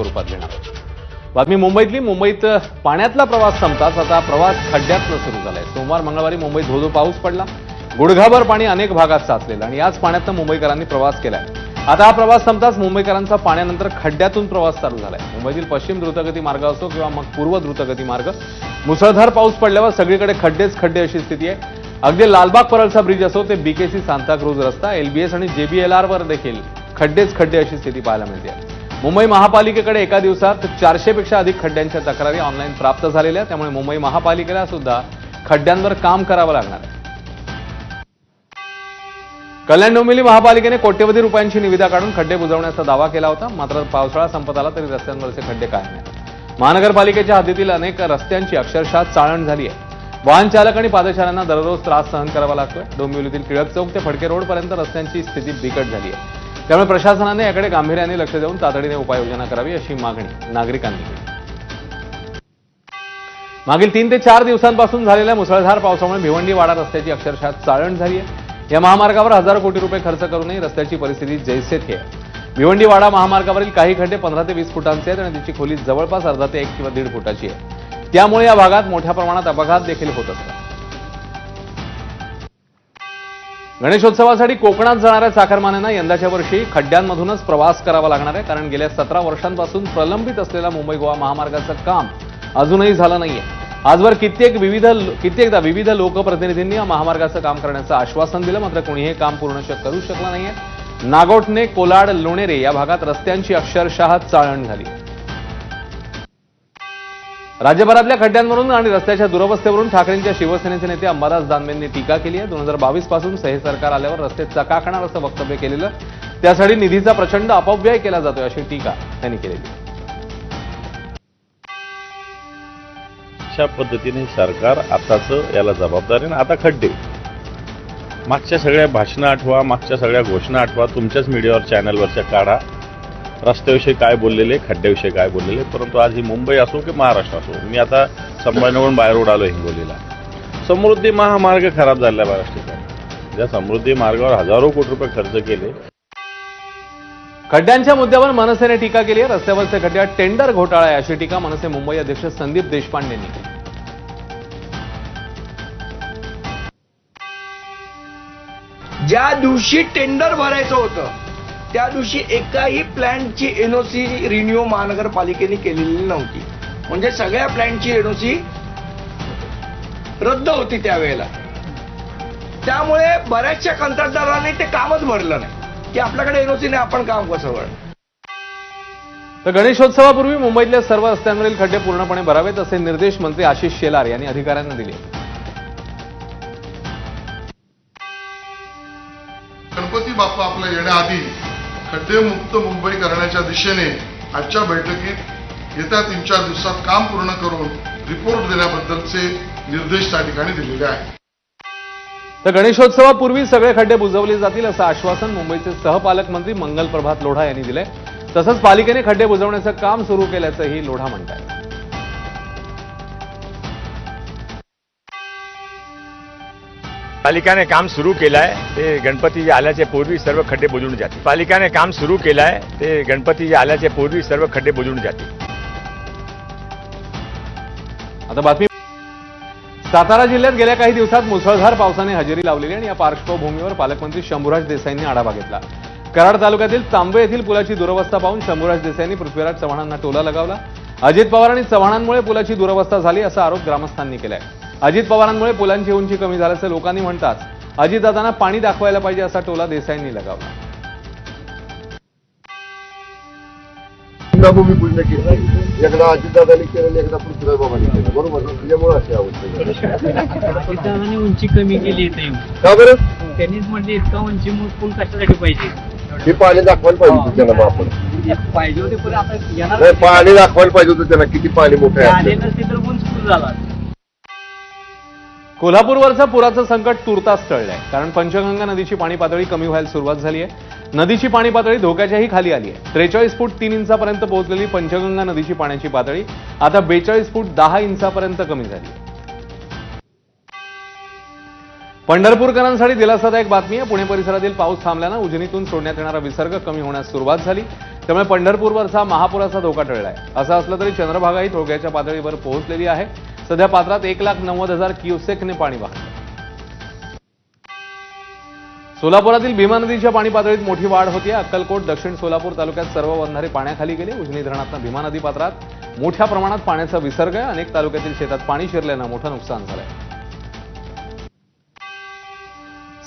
स्वरूपात घेणार आहोत. बातमी मुंबईतली. मुंबईत पाण्यातला प्रवास संपताच आता प्रवास खड्ड्यातनं सुरू झालाय. सोमवार मंगळवारी मुंबईत धोधो पाऊस पडला. गुडघाभर पाणी अनेक भागात साचलेलं आणि याच पाण्यातनं मुंबईकरांनी प्रवास केलाय. आता हा प्रवास संपताच मुंबईकरांचा पाण्यानंतर खड्ड्यातून प्रवास चालू झालाय. मुंबईतील पश्चिम द्रुतगती मार्ग असो किंवा मग पूर्व द्रुतगती मार्ग मुसळधार पाऊस पडल्यावर सगळीकडे खड्डेच खड्डे अशी स्थिती आहे. अगदी लालबाग परळचा ब्रिज असो ते बीकेसी सांताक्रूज रस्ता एलबीएस आणि जेबीएलआर वर देखील खड्डेच खड्डे अशी स्थिती पाहायला मिळते. मुंबई महापालिकेकडे एका दिवसात चारशेपेक्षा अधिक खड्ड्यांच्या तक्रारी ऑनलाईन प्राप्त झालेल्या त्यामुळे मुंबई महापालिकेला सुद्धा खड्ड्यांवर काम करावं लागणार आहे. कल्याण डोंबिवली महापालिकेने कोट्यवधी रुपयांची निविदा काढून खड्डे बुजवण्याचा दावा केला होता. मात्र पावसाळा संपत आला तरी रस्त्यांवरचे खड्डे कायम आहेत. महानगरपालिकेच्या हद्दीतील अनेक रस्त्यांची अक्षरशः चाळण झाली आहे. वाहन चालक आणि पादचाऱ्यांना दररोज त्रास सहन करावा लागतोय. डोंबिवलीतील टिळक चौक ते फडके रोडपर्यंत रस्त्यांची स्थिती बिकट झाली आहे. त्यामुळे प्रशासनाने याकडे गांभीर्याने लक्ष देऊन तातडीने उपाययोजना करावी अशी मागणी नागरिकांनी केली. मागील तीन ते चार दिवसांपासून झालेल्या मुसळधार पावसामुळे भिवंडी वाडा रस्त्याची अक्षरशः चाळण झाली आहे. या महामार्गावर हजारो कोटी रुपये खर्च करूनही रस्त्याची परिस्थिती जैसे थे आहे. भिवंडी वाडा महामार्गावरील काही खड्डे पंधरा ते वीस फुटांचे आहेत आणि त्याची खोली जवळपास अर्धा ते एक किंवा दीड फुटाची आहे. त्यामुळे या भागात मोठ्या प्रमाणात अपघात देखील होत असतात. गणेशोत्सवासाठी कोकणात जाणाऱ्या चाकरमान्यांना यंदाच्या वर्षी खड्ड्यांमधूनच प्रवास करावा लागणार आहे कारण गेल्या सतरा वर्षांपासून प्रलंबित असलेला मुंबई गोवा महामार्गाचं काम अजूनही झालं नाहीये. आजवर कित्येक विविध कित्येकदा विविध लोकप्रतिनिधींनी या महामार्गाचं काम करण्याचं आश्वासन दिलं मात्र कोणीही हे काम पूर्ण करू शकलं नाहीये. नागोटने कोलाड लोणेरे या भागात रस्त्यांची अक्षरशः चाळण झाली. राज्यभरातल्या खड्ड्यांवरून आणि रस्त्याच्या दुरवस्थेवरून ठाकरेंच्या शिवसेनेचे नेते अंबादास दानवेंनी टीका केली आहे. दोन हजार बावीसपासून सहे सरकार आल्यावर रस्ते चकाकणार असं वक्तव्य केलेलं. त्यासाठी निधीचा प्रचंड अपव्यय केला जातोय अशी टीका त्यांनी केलेली. अशा पद्धतीने सरकार आताचं याला जबाबदारी आणि आता खड्डे. मागच्या सगळ्या भाषणं आठवा मागच्या सगळ्या घोषणा आठवा तुमच्याच मीडियावर चॅनलवरच्या काढा. रस्त्याविषयी काय बोललेले खड्ड्याविषयी काय बोललेले परंतु आज ही मुंबई असो की महाराष्ट्र असो मी आता संभाजीनगरून बाहेर रोड आलो हिंगोलीला. समृद्धी महामार्ग खराब झालेला आहे बऱ्याच ठिकाणी ज्या समृद्धी मार्गावर हजारो कोटी रुपये खर्च केले. खड्ड्यांच्या मुद्द्यावर मनसेने टीका केली आहे. रस्त्यावरचे खड्ड्यात टेंडर घोटाळा आहे अशी टीका मनसे मुंबई अध्यक्ष संदीप देशपांडेंनी केली ज्या दिवशी टेंडर भरायचं होतं त्या दिवशी एकाही प्लॅनची एनओसी रिन्यू महानगरपालिकेने केलेली नव्हती. म्हणजे सगळ्या प्लॅनची एनओसी रद्द होती त्यावेळेला. त्यामुळे बऱ्याचशा कंत्राटदारांनी ते कामच भरलं नाही. की आपल्याकडे एनओसी नाही आपण काम कसं भरणार? तर गणेशोत्सवापूर्वी मुंबईतल्या सर्व रस्त्यांवरील खड्डे पूर्णपणे भरावेत असे निर्देश मंत्री आशिष शेलार यांनी अधिकाऱ्यांना दिले. गणपती बाप्पा आपल्या येण्याआधी खड्डेमुक्त मुंबई करण्याच्या दिशेने आजच्या बैठकीत येत्या तीन चार दिवसात काम पूर्ण करून रिपोर्ट देण्याबद्दलचे निर्देश त्या ठिकाणी दिलेले आहेत. तर गणेशोत्सवापूर्वी सगळे खड्डे बुजवले जातील असं आश्वासन मुंबईचे सहपालकमंत्री मंगल प्रभात लोढा यांनी दिलंय. तसंच पालिकेने खड्डे बुजवण्याचं काम सुरू केल्याचंही लोढा म्हणतात पालिकाने काम सुरू केलं आहे ते गणपती आल्याच्या पूर्वी सर्व खड्डे बुजवून जाते पालिकाने काम सुरू केलं आहे ते गणपती आल्याच्या पूर्वी सर्व खड्डे बुजवून जाते आता बातमी. सातारा जिल्ह्यात गेल्या काही दिवसात मुसळधार पावसाने हजेरी लावलेली आणि या पार्श्वभूमीवर पालकमंत्री शंभूराज देसाईंनी आढावा घेतला. कराड तालुक्यातील तांबे येथील पुलाची दुरवस्था पाहून शंभूराज देसाईंनी पृथ्वीराज चव्हाणांना टोला लगावला. अजित पवार आणि चव्हाणांमुळे पुलाची दुरवस्था झाली असा आरोप ग्रामस्थांनी केलाय. अजित पवारांमुळे पुलांची उंची कमी झाल्याचं लोकांनी म्हणताच अजितदादांना पाणी दाखवायला पाहिजे असा टोला देसाईंनी लगावला. भूमी पूजन केली एकदा अजितदादांनी केलं एकदा पृथ्वीराज बाबांनी केलं बरोबर ना? त्याच्यामुळे झाली. अजितदादांनी उंची कमी केली का बरं? त्यांनीच म्हणजे इतका उंची पूल कशासाठी पाहिजे? हे पाणी दाखवायला पाहिजे होतं त्यांना आपण. पाहिजे होते पण आता येणार नाही पाणी दाखवायला पाहिजे होतं त्यांना. किती पाणी मोठं ते आहे कोल्हापूरवरचं पुराचं संकट तुर्तास टळलंय. कारण पंचगंगा नदीची पाणी पातळी कमी व्हायला सुरुवात झाली आहे नदीची पाणी पातळी धोक्याच्याही खाली आली आहे त्रेचाळीस फूट तीन इंचापर्यंत पोहोचलेली पंचगंगा नदीची पाण्याची पातळी आता बेचाळीस फूट दहा इंचापर्यंत कमी झाली पंढरपूरकरांसाठी दिलासादायक बातमी आहे. पुणे परिसरातील पाऊस थांबल्यानं उजनीतून सोडण्यात येणारा विसर्ग कमी होण्यास सुरुवात झाली. त्यामुळे पंढरपूरवरचा महापुराचा धोका टळलाय. असं असलं तरी चंद्रभागाही धोक्याच्या पातळीवर पोहोचलेली आहे. सध्या पात्रात एक लाख नव्वद हजार क्युसेकने पाणी वाहतं. सोलापुरातील भीमा नदीच्या पाणी पातळीत मोठी वाढ होती अक्कलकोट दक्षिण सोलापूर तालुक्यात सर्व बंधारे पाण्याखाली गेले. उजनी धरणातनं भीमा नदी पात्रात मोठ्या प्रमाणात पाण्याचा विसर्ग आहे. अनेक तालुक्यातील शेतात पाणी शिरल्यानं मोठं नुकसान झालंय.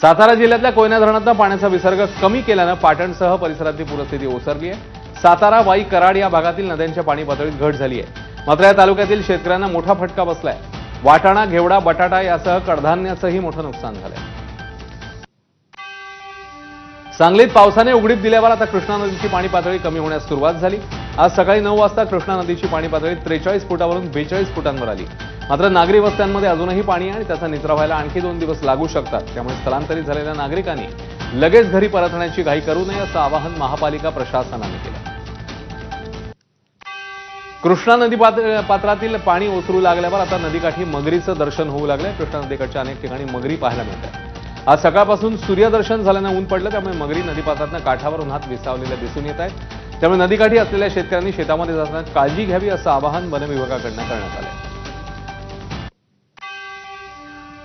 सातारा जिल्ह्यातल्या कोयना धरणातनं पाण्याचा विसर्ग कमी केल्यानं पाटणसह परिसरातली पूरस्थिती ओसरली आहे सातारा वाई कराड या भागातील नद्यांच्या पाणी पातळीत घट झाली आहे मात्र या तालुक्यातील शेतकऱ्यांना मोठा फटका बसलाय. वाटाणा घेवडा बटाटा यासह कडधान्याचंही मोठं नुकसान झालंय. सांगलीत पावसाने उघडीप दिल्यावर आता कृष्णा नदीची पाणी पातळी कमी होण्यास सुरुवात झाली. आज सकाळी नऊ वाजता कृष्णा नदीची पाणी पातळी त्रेचाळीस फुटावरून बेचाळीस फुटांवर आली. मात्र नागरी वस्त्यांमध्ये अजूनही पाणी आहे आणि त्याचा निचरा व्हायला आणखी दोन दिवस लागू शकतात. त्यामुळे स्थलांतरित झालेल्या नागरिकांनी लगेच घरी परतण्याची घाई करू नये असं आवाहन महापालिका प्रशासनाने केलं. कृष्णा नदी पात्रातील पाणी ओसरू लागल्यावर आता नदीकाठी मगरीचं दर्शन होऊ लागलंय. कृष्णा नदीकडच्या अनेक ठिकाणी मगरी पाहायला मिळत आहे आज सकाळपासून सूर्यदर्शन झाल्यानं ऊन पडलं त्यामुळे मगरी नदीपात्रातनं काठावर उन्हात विसावलेल्या दिसून येत आहेत. त्यामुळे नदीकाठी असलेल्या शेतकऱ्यांनी शेतामध्ये जाताना काळजी घ्यावी असं आवाहन वन विभागाकडनं करण्यात आलं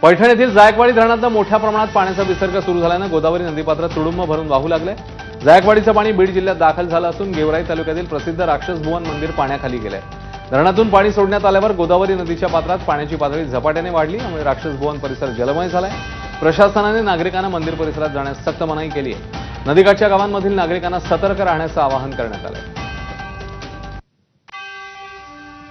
पैठण येथील जायकवाडी धरणातनं मोठ्या प्रमाणात पाण्याचा विसर्ग सुरू झाल्यानं गोदावरी नदीपात्र तुडुंब भरून वाहू लागलंय. जायकवाडीचं पाणी बीड जिल्ह्यात दाखल झालं असून गेवराई तालुक्यातील प्रसिद्ध राक्षस भुवन मंदिर पाण्याखाली गेलंय. धरणातून पाणी सोडण्यात आल्यावर गोदावरी नदीच्या पात्रात पाण्याची पातळी झपाट्याने वाढली त्यामुळे राक्षस भुवन परिसर जलमय झालाय. प्रशासनाने नागरिकांना मंदिर परिसरात जाण्यास सक्त मनाई केली आहे नदीकाठच्या गावांमधील नागरिकांना सतर्क राहण्याचं आवाहन करण्यात आलं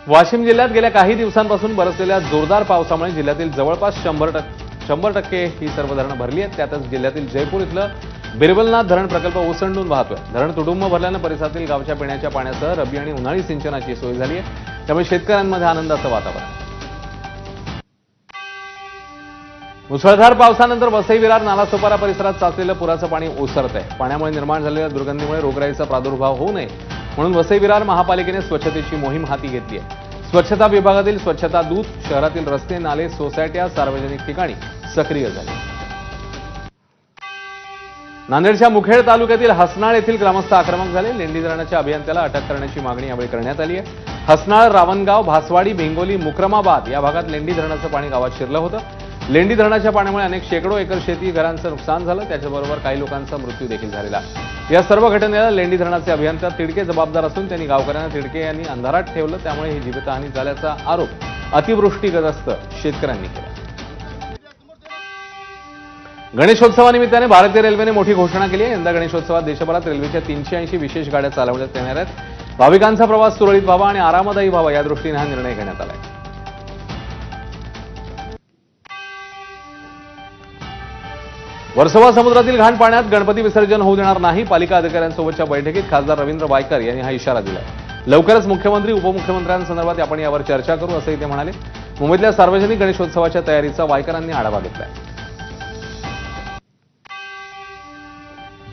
वाशिम जिल्ह्यात गेल्या काही दिवसांपासून बरसलेल्या जोरदार पावसामुळे जिल्ह्यातील जवळपास शंभर टक्के शंभर टक्के ही सर्व धरणं भरली आहेत. त्यातच जिल्ह्यातील जयपूर इथलं बिरबलनाथ धरण प्रकल्प ओसंडून वाहतोय धरण तुडुंब भरल्यानं परिसरातील गावच्या पिण्याच्या पाण्यासह रब्बी आणि उन्हाळी सिंचनाची सोय झाली आहे. त्यामुळे शेतकऱ्यांमध्ये आनंदाचं वातावरण. मुसळधार पावसानंतर वसई विरार नालासोपारा परिसरात साचलेलं पुराचं पाणी ओसरत आहे पाण्यामुळे निर्माण झालेल्या दुर्गंधीमुळे रोगराईचा प्रादुर्भाव होऊ नये म्हणून वसई विरार महापालिकेने स्वच्छतेची मोहीम हाती घेतली आहे. स्वच्छता विभागातील स्वच्छता दूत शहरातील रस्ते नाले सोसायट्या सार्वजनिक ठिकाणी सक्रिय झाले. नांदेडच्या मुखेड तालुक्यातील हसनाळ येथील ग्रामस्थ आक्रमक झाले. लेंडी धरणाच्या अभियंत्याला अटक करण्याची मागणी यावेळी करण्यात आली आहे. हसनाळ रावणगाव भासवाडी भेंगोली मुक्रमाबाद या भागात लेंडी धरणाचं पाणी गावात शिरलं होतं. लेंडी धरणाच्या पाण्यामुळे अनेक शेकडो एकर शेती घरांचं नुकसान झालं. त्याच्याबरोबर काही लोकांचा मृत्यू देखील झालेला. या सर्व घटनेला लेंडी धरणाचे अभियंता तिडके जबाबदार असून त्यांनी गावकऱ्यांना तिडके यांनी अंधारात ठेवलं. त्यामुळे ही जीवितहानी झाल्याचा आरोप अतिवृष्टीग्रस्त शेतकऱ्यांनी केला. गणेशोत्सवानिमित्ताने भारतीय रेल्वेने मोठी घोषणा केली आहे. यंदा गणेशोत्सवात देशभरात रेल्वेच्या तीनशे ऐंशी विशेष गाड्या चालवण्यात येणार आहेत. भाविकांचा प्रवास सुरळीत व्हावा आणि आरामदायी व्हावा या दृष्टीने हा निर्णय घेण्यात आला आहे वर्सोवा समुद्रातील घाण पाण्यात गणपती विसर्जन होऊ देणार नाही. पालिका अधिकाऱ्यांसोबतच्या बैठकीत खासदार रवींद्र वायकर यांनी हा इशारा दिलाय. लवकरच मुख्यमंत्री उपमुख्यमंत्र्यांसंदर्भात आपण यावर चर्चा करू असंही ते म्हणाले. मुंबईतल्या सार्वजनिक गणेशोत्सवाच्या तयारीचा वायकरांनी आढावा घेतलाय.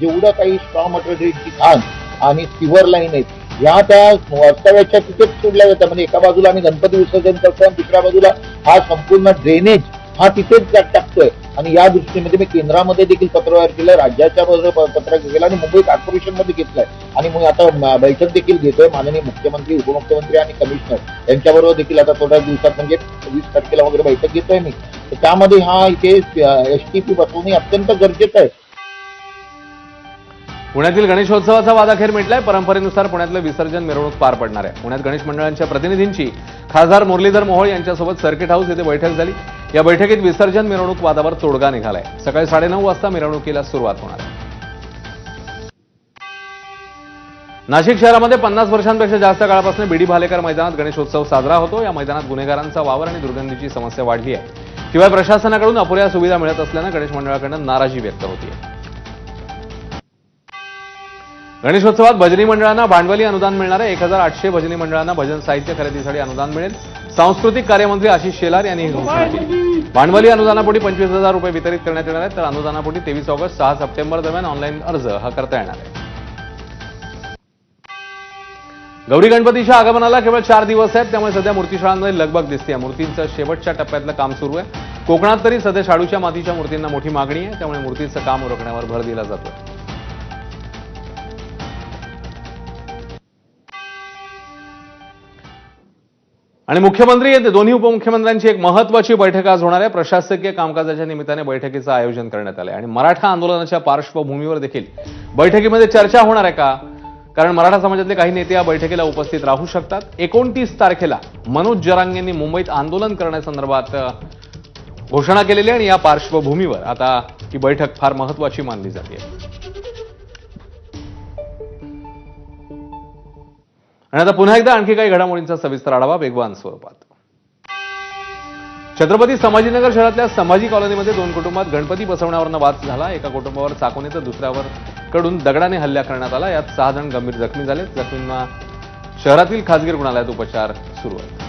जेवढं काही स्ट्रॉ मटेरियलची घाण आणि सिवर लाईन आहेत. या त्या वास्तव्याच्या तिथेच सोडल्या जातात. म्हणजे एका बाजूला आम्ही गणपती विसर्जन करतो आणि दुसऱ्या बाजूला हा संपूर्ण ड्रेनेज हा तिथेच टाकतोय. आणि या दृष्टीमध्ये मी केंद्रामध्ये देखील पत्रव्यवहार केलं राज्याच्या बरोबर पत्र केलं आणि मुंबई कॉर्पोरेशनमध्ये घेतलंय. आणि मग आता बैठक देखील घेतोय. माननीय मुख्यमंत्री उपमुख्यमंत्री आणि कमिशनर यांच्याबरोबर देखील आता थोड्या दिवसात म्हणजे वीस तारखेला वगैरे बैठक घेतोय मी. त्यामध्ये हा इथे एस टी पी बसवणे अत्यंत गरजेचं आहे. पुण्यातील गणेशोत्सवाचा वादाखेर मिटलाय. परंपरेनुसार पुण्यातलं विसर्जन मिरवणूक पार पडणार आहे. पुण्यात गणेश मंडळांच्या प्रतिनिधींची खासदार मुरलीधर मोहोळ यांच्यासोबत सर्किट हाऊस येथे बैठक झाली. या बैठकीत विसर्जन मिरवणूक वादावर तोडगा निघालाय. सकाळी साडेनऊ वाजता मिरवणुकीला सुरुवात होणार आहे. नाशिक शहरामध्ये पन्नास वर्षांपेक्षा जास्त काळापासून बीडी भालेकर मैदानात गणेशोत्सव साजरा होतो. या मैदानात गुन्हेगारांचा वावर आणि दुर्गंधीची समस्या वाढली आहे. शिवाय प्रशासनाकडून अपुऱ्या सुविधा मिळत असल्यानं गणेश मंडळाकडनं नाराजी व्यक्त होती आहे गणेशोत्सवात भजनी मंडळांना भांडवली अनुदान मिळणार आहे एक हजार आठशे भजनी मंडळांना भजन साहित्य खरेदीसाठी अनुदान मिळेल. सांस्कृतिक कार्यमंत्री आशिष शेलार यांनी ही घोषणा केली. भांडवली अनुदानापोटी पंचवीस हजार रुपये वितरित करण्यात येणार आहेत तर अनुदानापोटी तेवीस ऑगस्ट सहा सप्टेंबर दरम्यान ऑनलाईन अर्ज हा करता येणार आहे. गौरी गणपतीच्या आगमनाला केवळ चार दिवस आहेत त्यामुळे सध्या मूर्तीशाळांमध्ये लगबग दिसते. मूर्तींचं शेवटच्या टप्प्यातलं काम सुरू आहे. कोकणात तरी सध्या शाडूच्या मातीच्या मूर्तींना मोठी मागणी आहे त्यामुळे मूर्तीचं काम उरकण्यावर भर दिला जातो आणि मुख्यमंत्री येते दोन्ही उपमुख्यमंत्र्यांची एक महत्वाची बैठक आज होणार आहे. प्रशासकीय कामकाजाच्या निमित्ताने बैठकीचं आयोजन करण्यात आलं आहे आणि मराठा आंदोलनाच्या पार्श्वभूमीवर देखील बैठकीमध्ये चर्चा होणार आहे का? कारण मराठा समाजातले काही नेते या बैठकीला उपस्थित राहू शकतात. एकोणतीस तारखेला मनोज जरांग यांनी मुंबईत आंदोलन करण्यासंदर्भात घोषणा केलेली आणि या पार्श्वभूमीवर आता ही बैठक फार महत्वाची मानली जाते. आणि आता पुन्हा एकदा आणखी काही घडामोडींचा सविस्तर आढावा वेगवान स्वरूपात. छत्रपती संभाजीनगर शहरातल्या संभाजी कॉलनीमध्ये दोन कुटुंबात गणपती बसवण्यावरनं वाद झाला. एका कुटुंबावर चाकूने तर दुसऱ्यावर कडून दगडाने हल्ला करण्यात आला. यात सहा जण गंभीर जखमी झाले जखमींना शहरातील खासगी रुग्णालयात उपचार सुरू आहेत.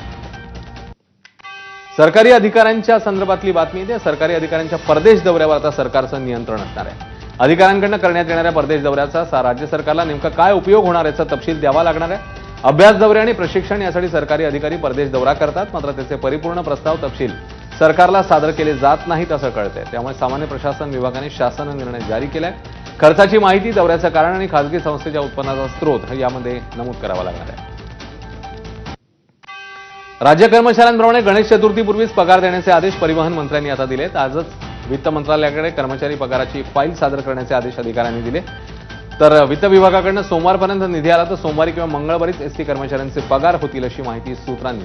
सरकारी अधिकाऱ्यांच्या संदर्भातली बातमी येते सरकारी अधिकाऱ्यांच्या परदेश दौऱ्यावर आता सरकारचं नियंत्रण असणार आहे. अधिकाऱ्यांकडनं करण्यात येणाऱ्या परदेश दौऱ्याचा राज्य सरकारला नेमका काय उपयोग होणार याचा तपशील द्यावा लागणार आहे. अभ्यास दौरे आणि प्रशिक्षण यासाठी सरकारी अधिकारी परदेश दौरा करतात. मात्र त्याचे परिपूर्ण प्रस्ताव तपशील सरकारला सादर केले जात नाहीत असं कळतंय. त्यामुळे सामान्य प्रशासन विभागाने शासन निर्णय जारी केलाय. खर्चाची माहिती दौऱ्याचं कारण आणि खासगी संस्थेच्या उत्पन्नाचा स्रोत यामध्ये नमूद करावा लागणार आहे. राज्य कर्मचाऱ्यांप्रमाणे गणेश चतुर्थीपूर्वीच पगार देण्याचे आदेश परिवहन मंत्र्यांनी आता दिलेत. आजच वित्त मंत्रालयाकडे कर्मचारी पगाराची फाईल सादर करण्याचे आदेश अधिकाऱ्यांनी दिले. तर वित्त विभागाकडनं सोमवारपर्यंत निधी आला तर सोमवारी किंवा मंगळवारीच एसटी कर्मचाऱ्यांचे पगार होतील अशी माहिती सूत्रांनी.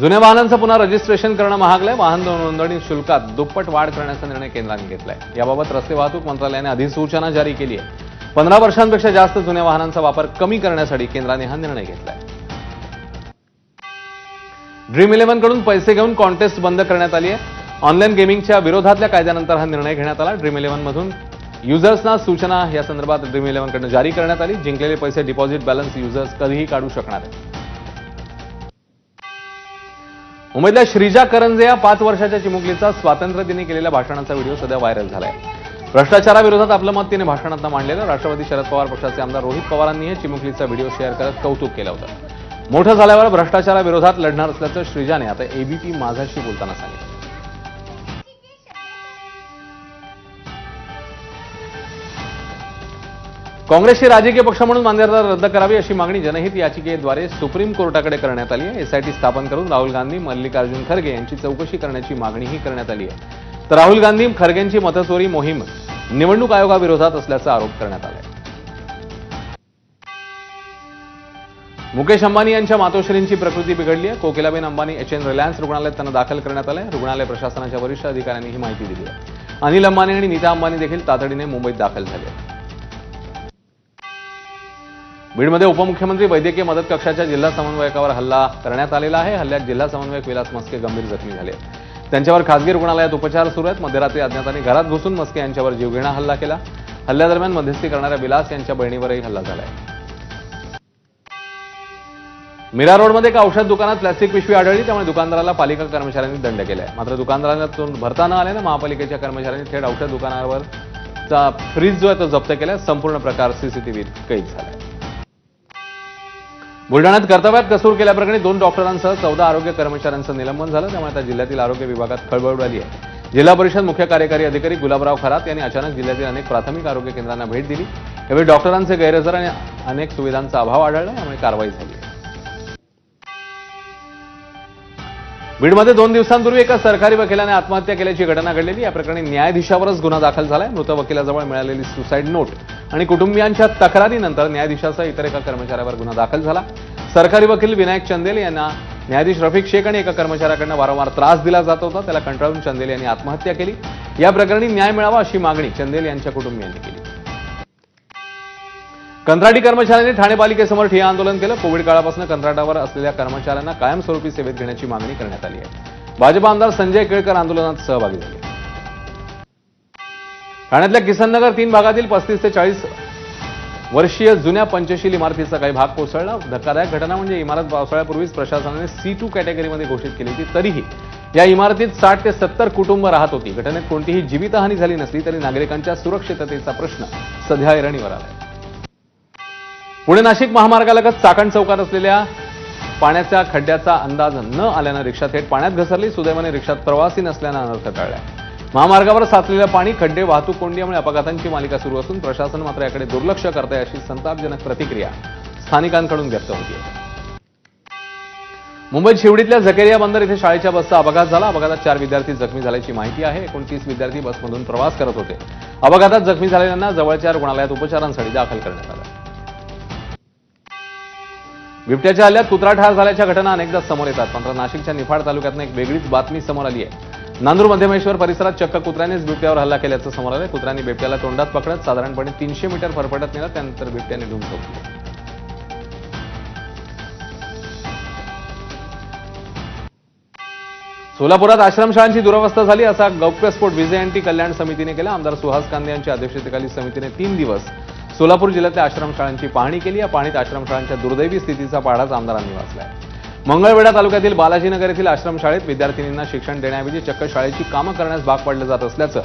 जुन्या वाहनांचं पुन्हा रजिस्ट्रेशन करणं महागलंय. वाहन नोंदणी शुल्कात दुप्पट वाढ करण्याचा निर्णय केंद्राने घेतलाय. याबाबत रस्ते वाहतूक मंत्रालयाने अधिसूचना जारी केली आहे. पंधरा वर्षांपेक्षा जास्त जुन्या वाहनांचा वापर कमी करण्यासाठी केंद्राने हा निर्णय घेतलाय. ड्रीम इलेव्हनकडून पैसे घेऊन कॉन्टेस्ट बंद करण्यात आली आहे. ऑनलाईन गेमिंगच्या विरोधातल्या कायद्यानंतर हा निर्णय घेण्यात आला. ड्रीम इलेव्हनमधून युजर्सना सूचना या संदर्भात ड्रीम इलेव्हनकडून जारी करण्यात आली. जिंकलेले पैसे डिपॉझिट बॅलन्स युजर्स कधीही काढू शकणार आहेत मुंबईतल्या श्रीजा करंजे या पाच वर्षाच्या चिमुकलीचा स्वातंत्र्यदिनी केलेल्या भाषणाचा व्हिडिओ सध्या व्हायरल झालाय. भ्रष्टाचाराविरोधात आपलं मत तिने भाषणात मांडलेलं. राष्ट्रवादी शरद पवार पक्षाचे आमदार रोहित पवारांनी चिमुकलीचा व्हिडिओ शेअर करत कौतुक केलं होतं. मोठं झाल्यावर भ्रष्टाचाराविरोधात लढणार असल्याचं श्रीजाने आता एबीपी माझाशी बोलताना सांगितलं. काँग्रेसची राजकीय पक्ष म्हणून मान्यता रद्द करावी अशी मागणी जनहित याचिकेद्वारे सुप्रीम कोर्टाकडे करण्यात आली आहे. एसआयटी स्थापन करून राहुल गांधी मल्लिकार्जुन खरगे यांची चौकशी करण्याची मागणीही करण्यात आली आहे. तर राहुल गांधी खरगेंची मतचोरी मोहीम निवडणूक आयोगाविरोधात असल्याचा आरोप करण्यात आला आहे. मुकेश अंबानी यांच्या मातोश्रींची प्रकृती बिघडली आहे. कोकिलाबेन अंबानी एच एन रिलायन्स रुग्णालयात त्यांना दाखल करण्यात आलं आहे. रुग्णालय प्रशासनाच्या वरिष्ठ अधिकाऱ्यांनी ही माहिती दिली आहे. अनिल अंबानी आणि नीता अंबानी देखील तातडीने मुंबईत दाखल झाले आहेत. बीडमध्ये उपमुख्यमंत्री वैद्यकीय मदत कक्षाच्या जिल्हा समन्वयकावर हल्ला करण्यात आलेला आहे. हल्ल्यात जिल्हा समन्वयक विलास मस्के गंभीर जखमी झाले. त्यांच्यावर खासगी रुग्णालयात उपचार सुरू आहेत. मध्यरात्री अज्ञातांनी घरात घुसून मस्के यांच्यावर जीवघेणा हल्ला केला. हल्ल्यादरम्यान मध्यस्थी करणाऱ्या विलास यांच्या बहिणीवरही हल्ला झालाय. मीरा रोडमध्ये एका औषध दुकानात प्लास्टिक पिशवी आढळली. त्यामुळे दुकानदाराला पालिका कर्मचाऱ्यांनी दंड केलाय. मात्र दुकानदारातून भरता न आल्यानं महापालिकेच्या कर्मचाऱ्यांनी थेट औषध दुकानावरचा फ्रीज जो आहे तो जप्त केलाय. संपूर्ण प्रकार सीसीटीव्हीत कैद झालाय. बुलढाण्यात कर्तव्यात कसूर केल्याप्रकरणी दोन डॉक्टरांसह चौदा आरोग्य कर्मचाऱ्यांचं निलंबन झालं. त्यामुळे आता जिल्ह्यातील आरोग्य विभागात खळबळ उडाली आहे. जिल्हा परिषद मुख्य कार्यकारी अधिकारी गुलाबराव खरात यांनी अचानक जिल्ह्यातील अनेक प्राथमिक आरोग्य केंद्रांना भेट दिली. यावेळी डॉक्टरांचे गैरहजर आणि अनेक सुविधांचा अभाव आढळला. यामुळे कारवाई झाली. बीडमध्ये दोन दिवसांपूर्वी एका सरकारी वकिलाने आत्महत्या केल्याची घटना घडलेली. या प्रकरणी न्यायाधीशावरच गुन्हा दाखल झालाय. मृत वकिलाजवळ मिळालेली सुसाईड नोट आणि कुटुंबियांच्या तक्रारीनंतर न्यायाधीशासह इतर एका कर्मचाऱ्यावर गुन्हा दाखल झाला. सरकारी वकील विनायक चंदेल यांना न्यायाधीश रफिक शेख आणि एका कर्मचाऱ्याकडनं वारंवार त्रास दिला जात होता. त्याला कंटाळून चंदेल यांनी आत्महत्या केली. या प्रकरणी न्याय मिळावा अशी मागणी चंदेल यांच्या कुटुंबियांनी केली. कंत्राटी कर्मचाऱ्यांनी ठाणे पालिकेसमोर ठिय्या आंदोलन केलं. कोविड काळापासून कंत्राटावर असलेल्या कर्मचाऱ्यांना कायमस्वरूपी सेवेत घेण्याची मागणी करण्यात आली आहे. भाजप आमदार संजय केळकर आंदोलनात सहभागी झाले. ठाण्यातल्या किसननगर तीन भागातील पस्तीस ते चाळीस वर्षीय जुन्या पंचशील इमारतीचा काही भाग कोसळला. धक्कादायक घटना म्हणजे इमारत पावसाळ्यापूर्वीच प्रशासनाने सी टू कॅटेगरीमध्ये घोषित केली होती. तरीही या इमारतीत साठ ते सत्तर कुटुंब राहत होती. घटनेत कोणतीही जीवितहानी झाली नसली तरी नागरिकांच्या सुरक्षिततेचा प्रश्न सध्या ऐरणीवर आलाय. पुणे नाशिक महामार्गालगत चाकण चौकात असलेल्या पाण्याच्या खड्ड्याचा अंदाज न आल्यानं रिक्षा थेट पाण्यात घसरली. सुदैवाने रिक्षात प्रवासी नसल्यानं अनर्थ टळला. महामार्गावर साचलेलं पाणी खड्डे वाहतूक कोंडी यामुळे अपघातांची मालिका सुरू असून प्रशासन मात्र याकडे दुर्लक्ष करत आहे अशी संतापजनक प्रतिक्रिया स्थानिकांकडून व्यक्त होती मुंबईत शिवडीतल्या झकेरिया बंदर इथे शाळेच्या बसचा अपघात झाला. अपघातात चार विद्यार्थी जखमी झाल्याची माहिती आहे. एकोणतीस विद्यार्थी बसमधून प्रवास करत होते. अपघातात जखमी झालेल्यांना जवळच्या रुग्णालयात उपचारांसाठी दाखल करण्यात आलं. बिबट्याच्या हल्ल्यात कुत्रा ठार झाल्याच्या घटना अनेकदा समोर येतात. मात्र नाशिकच्या निफाड तालुक्यातून एक वेगळीच बातमी समोर आली आहे. नांदूर मध्यमेश्वर परिसरात चक्क कुत्र्यानेच बिबट्यावर हल्ला केल्याचं समोर आलं कुत्र्यांनी बिबट्याला तोंडात पकडत साधारणपणे तीनशे मीटर फरफटत नेलं. त्यानंतर बिबट्याने धूम ठोकली. सोलापुरात आश्रमशाळांची दुरवस्था झाली असा गौप्यस्फोट व्हिजेएनटी कल्याण समितीने केला. आमदार सुहास कांदे यांच्या अध्यक्षतेखाली समितीने तीन दिवस सोलापूर जिल्ह्यातल्या आश्रमशाळांची पाहणी केली. या पाहणीत आश्रमशाळांच्या दुर्दैवी स्थितीचा पाडाच आमदारांनी वाचलाय. मंगळवेढा तालुक्यातील बालाजीनगर येथील आश्रमशाळेत विद्यार्थिनींना शिक्षण देण्याऐवजी चक्क शाळेची कामं करण्यास भाग पाडलं जात असल्याचं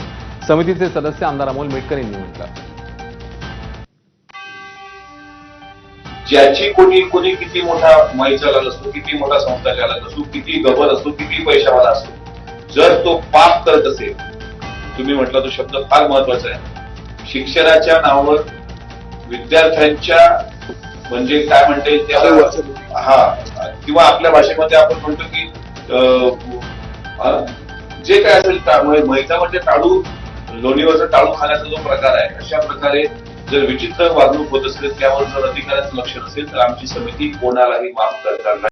समितीचे सदस्य आमदार अमोल मेटकर यांनी म्हटलं. ज्याची कोणी कोणी किती मोठा माई चालक असतो किती मोठा संस्था चालक असतो किती गबर असतो किती पैशावाला असतो जर तो पाप करत असेल तुम्ही म्हटला तो शब्द फार महत्त्वाचा आहे. शिक्षणाच्या नावावर विद्यार्थ्यांच्या म्हणजे काय म्हणते त्याला हा किंवा आपल्या भाषेमध्ये आपण म्हणतो की जे काय असेल म्हणजे टाळू लोणीवरचं टाळू खाण्याचा जो प्रकार आहे अशा प्रकारे जर विचित्र वागणूक होत असेल त्यावर जर अधिकाऱ्याचं लक्ष नसेल तर आमची समिती कोणालाही माफ करणार नाही.